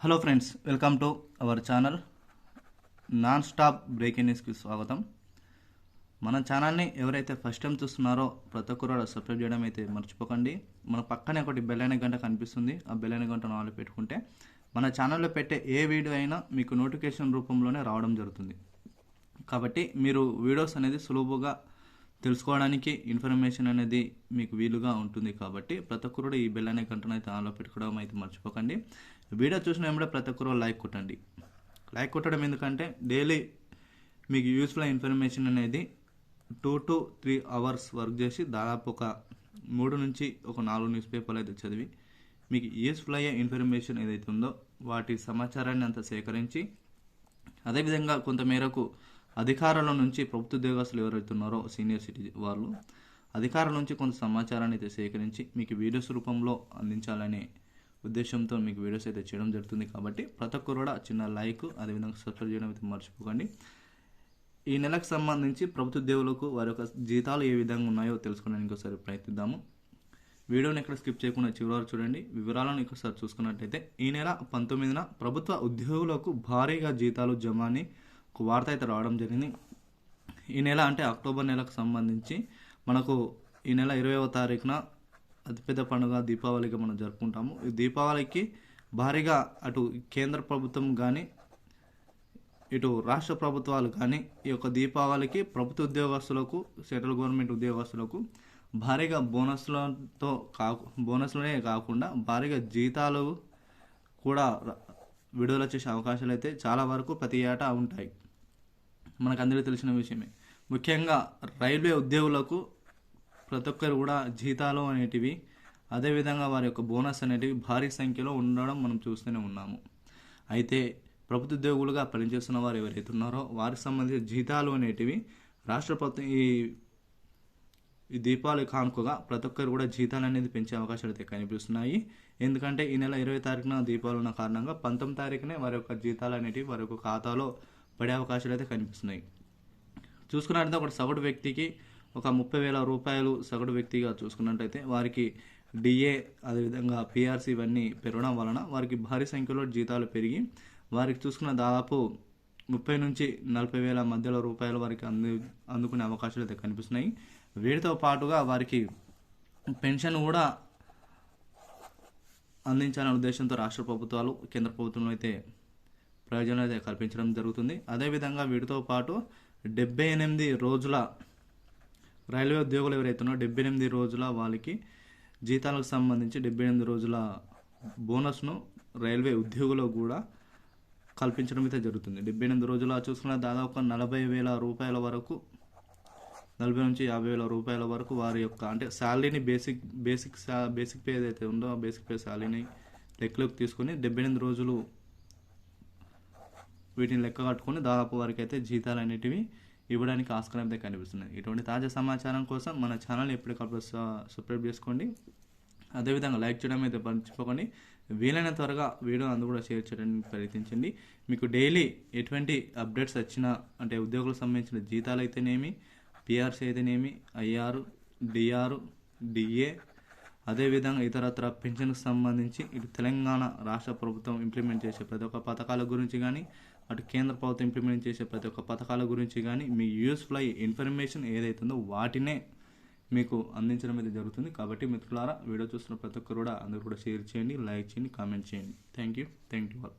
Hello friends welcome to our channel non stop breaking న్యూస్కి స్వాగతం. మన ఛానల్ని ఎవరైతే ఫస్ట్ టైం చూస్తున్నారో ప్రతి ఒక్కరు కూడా సబ్స్క్రైబ్ చేయడం అయితే మర్చిపోకండి. మన పక్కనే ఒకటి బెల్లైన గంట కనిపిస్తుంది. ఆ బెల్లైన గంట నాలుగు పెట్టుకుంటే మన ఛానల్లో పెట్టే ఏ వీడియో అయినా మీకు నోటిఫికేషన్ రూపంలోనే రావడం జరుగుతుంది. కాబట్టి మీరు వీడియోస్ అనేది సులువుగా తెలుసుకోవడానికి ఇన్ఫర్మేషన్ అనేది మీకు వీలుగా ఉంటుంది కాబట్టి ప్రతి ఒక్కరు ఈ బెల్ అనే గంటను అయితే ఆన్లో పెట్టుకోవడం అయితే మర్చిపోకండి. వీడియో చూసిన వెంబడే ప్రతి ఒక్కరు లైక్ కొట్టండి. లైక్ కొట్టడం ఎందుకంటే డైలీ మీకు యూస్ఫుల్ ఇన్ఫర్మేషన్ అనేది two to three hours work చేసి దాదాపు ఒక మూడు నుంచి ఒక నాలుగు న్యూస్ పేపర్లు అయితే చదివి మీకు యూస్ఫుల్ అయ్యే ఇన్ఫర్మేషన్ ఏదైతే ఉందో వాటి సమాచారాన్ని అంతా సేకరించి అదేవిధంగా కొంతమేరకు అధికారుల నుంచి ప్రభుత్వ ఉద్యోగస్తులు ఎవరైతే ఉన్నారో సీనియర్ సిటిజన్ వాళ్ళు అధికారుల నుంచి కొంత సమాచారాన్ని అయితే సేకరించి మీకు వీడియోస్ రూపంలో అందించాలనే ఉద్దేశంతో మీకు వీడియోస్ అయితే చేయడం జరుగుతుంది కాబట్టి ప్రతి ఒక్కరు కూడా చిన్న లైక్ అదేవిధంగా సబ్స్క్రైబ్ చేయడం అయితే మర్చిపోకండి. ఈ నెలకు సంబంధించి ప్రభుత్వ ఉద్యోగులకు వారి యొక్క జీతాలు ఏ విధంగా ఉన్నాయో తెలుసుకోవడానికి ఒకసారి ప్రయత్నిద్దాము. వీడియోని ఎక్కడ స్కిప్ చేయకుండా చివరి చూడండి. వివరాలను ఒకసారి చూసుకున్నట్టయితే ఈ నెల పంతొమ్మిదిన ప్రభుత్వ ఉద్యోగులకు భారీగా జీతాలు జమ అని ఒక వార్త అయితే రావడం జరిగింది. ఈ నెల అంటే అక్టోబర్ నెలకు సంబంధించి మనకు ఈ నెల ఇరవైవ తారీఖున అతిపెద్ద పండుగ దీపావళిగా మనం జరుపుకుంటాము. ఈ దీపావళికి భారీగా అటు కేంద్ర ప్రభుత్వం కానీ ఇటు రాష్ట్ర ప్రభుత్వాలు కానీ ఈ యొక్క దీపావళికి ప్రభుత్వ ఉద్యోగస్తులకు సెంట్రల్ గవర్నమెంట్ ఉద్యోగస్తులకు భారీగా బోనస్లతో కాకు బోనస్లనే కాకుండా భారీగా జీతాలు కూడా విడుదల చేసే అవకాశాలు అయితే చాలా వరకు ప్రతి ఏటా ఉంటాయి. మనకు అందరికీ తెలిసిన విషయమే. ముఖ్యంగా రైల్వే ఉద్యోగులకు ప్రతి ఒక్కరు కూడా జీతాలు అనేటివి అదేవిధంగా వారి యొక్క బోనస్ అనేటివి భారీ సంఖ్యలో ఉండడం మనం చూస్తూనే ఉన్నాము. అయితే ప్రభుత్వ ఉద్యోగులుగా పనిచేస్తున్న వారు ఎవరైతే ఉన్నారో వారికి సంబంధించిన జీతాలు అనేటివి రాష్ట్ర ప్రభుత్వం ఈ ఈ దీపావళి కానుకగా ప్రతి ఒక్కరు కూడా జీతాలు అనేది పెంచే అవకాశాలు అయితే కనిపిస్తున్నాయి. ఎందుకంటే ఈ నెల ఇరవై తారీఖున దీపావళి ఉన్న కారణంగా పంతొమ్మిది తారీఖునే వారి యొక్క జీతాలు అనేటివి వారి యొక్క ఖాతాలో పడే అవకాశాలు అయితే కనిపిస్తున్నాయి. చూసుకున్నట్లయితే ఒక సగటు వ్యక్తికి ఒక ముప్పై వేల రూపాయలు సగటు వ్యక్తిగా చూసుకున్నట్టయితే వారికి డిఏ అదేవిధంగా పిఆర్సీ ఇవన్నీ పెరగడం వలన వారికి భారీ సంఖ్యలో జీతాలు పెరిగి వారికి చూసుకున్న దాదాపు ముప్పై నుంచి నలభై వేల మధ్యలో రూపాయలు వారికి అందు అందుకునే అవకాశాలు అయితే కనిపిస్తున్నాయి. వీటితో పాటుగా వారికి పెన్షన్ కూడా అందించాలనే ఉద్దేశంతో రాష్ట్ర ప్రభుత్వాలు కేంద్ర ప్రభుత్వం అయితే ప్రయోజనాలు అయితే కల్పించడం జరుగుతుంది. అదేవిధంగా వీటితో పాటు డెబ్బై ఎనిమిది రోజుల రైల్వే ఉద్యోగులు ఎవరైతే ఉన్నారో డెబ్బై ఎనిమిది రోజుల వాళ్ళకి జీతాలకు సంబంధించి డెబ్బై ఎనిమిది రోజుల బోనస్ను రైల్వే ఉద్యోగులకు కూడా కల్పించడం అయితే జరుగుతుంది. డెబ్బై ఎనిమిది రోజుల చూసుకున్న దాదాపు నలభై వేల రూపాయల వరకు నలభై నుంచి యాభై వేల రూపాయల వరకు వారి యొక్క అంటే శాలరీని బేసిక్ బేసిక్ సా- బేసిక్ పే ఏదైతే ఉందో ఆ బేసిక్ పే శాలరీని లెక్కలోకి తీసుకొని డెబ్బై ఎనిమిది రోజులు వీటిని లెక్క కట్టుకొని దాదాపు వారికి అయితే జీతాలు అనేటివి ఇవ్వడానికి ఆస్కారం అయితే కనిపిస్తున్నాయి. ఇటువంటి తాజా సమాచారం కోసం మన ఛానల్ ఎప్పటికప్పుడు సబ్స్క్రైబ్ చేసుకోండి. అదేవిధంగా లైక్ చేయడం అయితే మర్చిపోకండి. వీలైన త్వరగా వీడియో అందు కూడా షేర్ చేయడానికి ప్రయత్నించండి. మీకు డైలీ ఎటువంటి అప్డేట్స్ వచ్చినా అంటే ఉద్యోగులకు సంబంధించిన జీతాలు అయితేనేమి పిఆర్సీ అయితేనేమి ఐఆర్ డిఆర్ డిఏ అదేవిధంగా ఇతరత్ర పెన్షన్కి సంబంధించి ఇటు తెలంగాణ రాష్ట్ర ప్రభుత్వం ఇంప్లిమెంట్ చేసే ప్రతి ఒక్క పథకాల గురించి కానీ అటు కేంద్ర ప్రభుత్వం ఇంప్లిమెంట్ చేసే ప్రతి ఒక్క పథకాల గురించి కానీ మీ యూస్ఫుల్ అయ్యే ఇన్ఫర్మేషన్ ఏదైతుందో వాటినే మీకు అందించడం అయితే జరుగుతుంది. కాబట్టి మిత్రులారా వీడియో చూస్తున్న ప్రతి ఒక్కరు కూడా అందరూ కూడా షేర్ చేయండి లైక్ చేయండి కామెంట్ చేయండి. Thank you thank you all